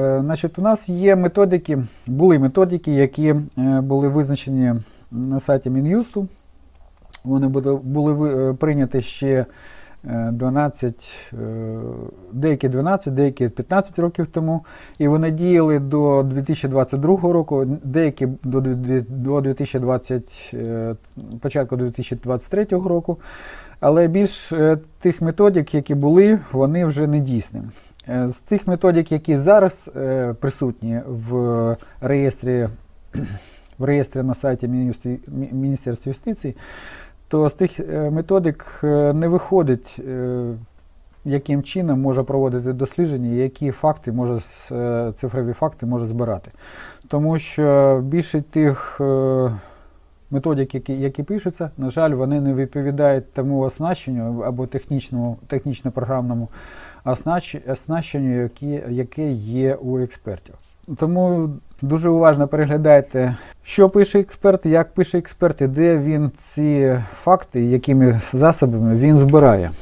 Е, Значить, у нас є методики, були методики, які е, були визначені на сайті Мін'юсту. Вони були, е, прийняті ще е, 12, е, деякі 12, деякі 15 років тому. І вони діяли до 2022 року, деякі до, 2020, е, початку 2023 року. Але більш тих методик, які були, вони вже не дійсні. Е, З тих методик, які зараз е, присутні в реєстрі, в реєстрі на сайті Міністерства юстиції, то з тих е, методик не виходить, яким чином може проводити дослідження, які факти може, цифрові факти може збирати. Тому що більше тих методик, які, які пишуться, на жаль, вони не відповідають тому оснащенню або технічному, технічно-програмному оснащ- оснащенню, які, яке є у експертів. Тому дуже уважно переглядайте, що пише експерт, як пише експерт, і де він ці факти, якими засобами він збирає.